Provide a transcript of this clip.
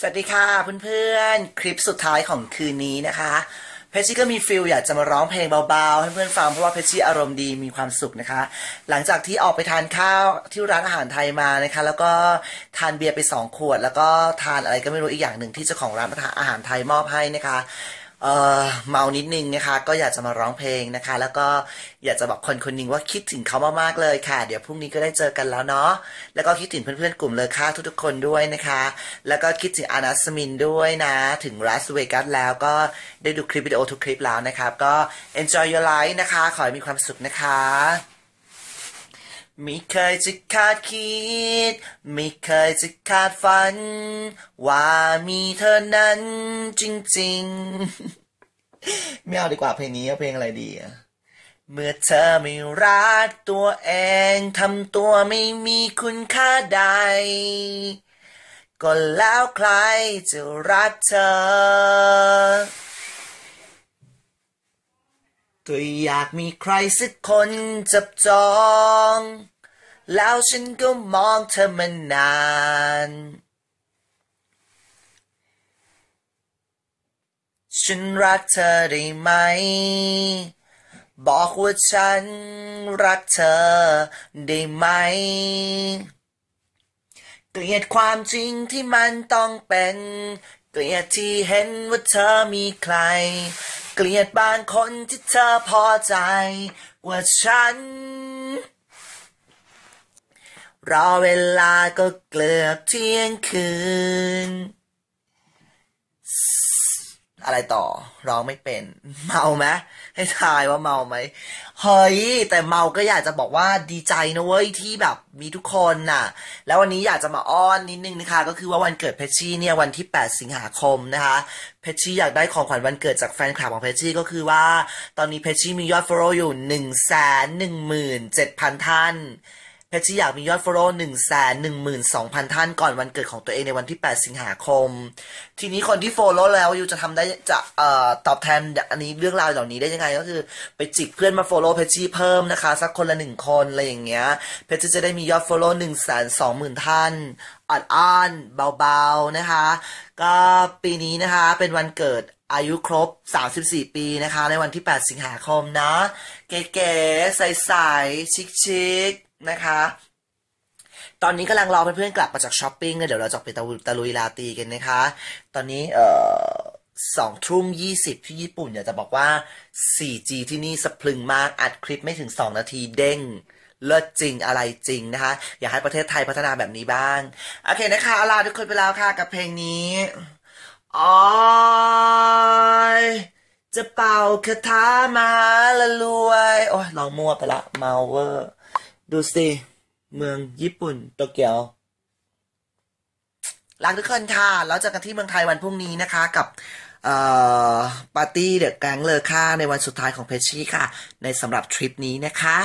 สวัสดีค่ะเพื่อนๆ คลิปสุดท้ายของคืนนี้นะคะ เพชชี่ก็มีฟิลอยากจะมาร้องเพลงเบาๆ ให้เพื่อนฟังเพราะว่าเพชชี่อารมณ์ดีมีความสุขนะคะ หลังจากที่ออกไปทานข้าวที่ร้านอาหารไทยมานะคะ แล้วก็ทานเบียร์ไปสองขวด แล้วก็ทานอะไรก็ไม่รู้อีกอย่างหนึ่งที่เจ้าของร้านอาหารไทยมอบให้นะคะ เออเมานิดนึงนะคะ ก็อยากจะมาร้องเพลงนะคะ แล้วก็อยากจะบอกคนคนหนึ่งว่าคิดถึงเขามากๆเลยค่ะ เดี๋ยวพรุ่งนี้ก็ได้เจอกันแล้วเนาะแล้วก็คิดถึงเพื่อนๆกลุ่มเลอค่าทุกๆคนด้วยนะคะ แล้วก็คิดถึงอานัสมินด้วยนะ ถึงรัสเวกัสแล้วก็ได้ดูคลิปวิดีโอทุกคลิปแล้วนะครับ ก็ enjoy your life นะคะ ขอให้มีความสุขนะคะ ไม่เคยจะคาดคิด ไม่เคยจะคาดฝัน ว่ามีเธอนั้นจริงๆ ไม่เอาดีกว่าเพลงนี้เอาเพลงอะไรดีอะเมื่อเธอไม่รักตัวเองทำตัวไม่มีคุณค่าใด ก็แล้วใครจะรักเธอ ก็อยากมีใครสักคนจับจอง แล้วฉันก็มองเธอมานาน ฉันรักเธอได้ไหม บอกว่าฉันรักเธอได้ไหม เกลียดความจริงที่มันต้องเป็น เกลียดที่เห็นว่าเธอมีใคร เกลียดบางคนที่เธอพอใจว่าฉัน รอเวลาก็เกลือบเที่ยงคืน อะไรต่อร้องไม่เป็น เมาไหมให้ทายว่าเมาไหมเฮ้ยแต่เมาก็อยากจะบอกว่าดีใจนะเว้ยที่แบบมีทุกคนน่ะ แล้ววันนี้อยากจะมาอ้อนนิดนึงนะคะ ก็คือว่าวันเกิดเพชชี่เนี่ยวันที่ 8 สิงหาคมนะคะเพชชี่อยากได้ของขวัญวันเกิดจากแฟนคลับของเพชชี่ก็คือว่า ตอนนี้เพชชี่มียอดฟอลโล่อยู่1 1 7 0 0 0ท่าน เพชรชี่อยากมียอดฟอลโล่หนึ่งแสนหนึ่งหมื่นสองพันท่านก่อนวันเกิดของตัวเองในวันที่แปดสิงหาคม ทีนี้คนที่ฟอลโล่แล้วยูจะทำได้จะเอ่อตอบแทนอันนี้เรื่องราวเหล่านี้ได้ยังไงก็คือ ไปจิกเพื่อนมาฟอลโล่เพชรชี่เพิ่มนะคะ สักคนละหนึ่งคนอะไรอย่างเงี้ย เพชรจะได้มียอดฟอลโล่หนึ่งแสนสองหมื่นท่านอ่อนอ้อนเบาๆนะคะ ก็ปีนี้นะคะเป็นวันเกิดอายุครบ 34 ปีนะคะ ในวันที่ 8 สิงหาคมนะ เก๋ๆใสๆชิคๆ นะคะ ตอนนี้กำลังรอเพื่อนๆกลับมาจากช้อปปิ้งเดี๋ยวเราจะไปตะลุยลาตีกันนะคะ ตอนนี้เอ่อสองทุ่มยี่สิบที่ญี่ปุ่นอยากจะบอกว่า 4G ที่นี่สะพรึงมากอัดคลิปไม่ถึง 2 นาทีเด้งเลิศจริงอะไรจริงนะคะ อยากให้ประเทศไทยพัฒนาแบบนี้บ้าง โอเคนะคะลาทุกคนไปแล้วค่ะกับเพลงนี้ออยจะเป่าคาถามาละรวย โอ้ยลองมั่วไปละ เมาเวอร์ ดูสิเมืองญี่ปุ่นโตเกียวรักทุกคนค่ะ แล้วเจอกันที่เมืองไทยวันพรุ่งนี้นะคะ กับปาร์ตี้เดอะแก๊งเลอค่าในวันสุดท้ายของเพชชี่ค่ะ ในสำหรับทริปนี้นะคะ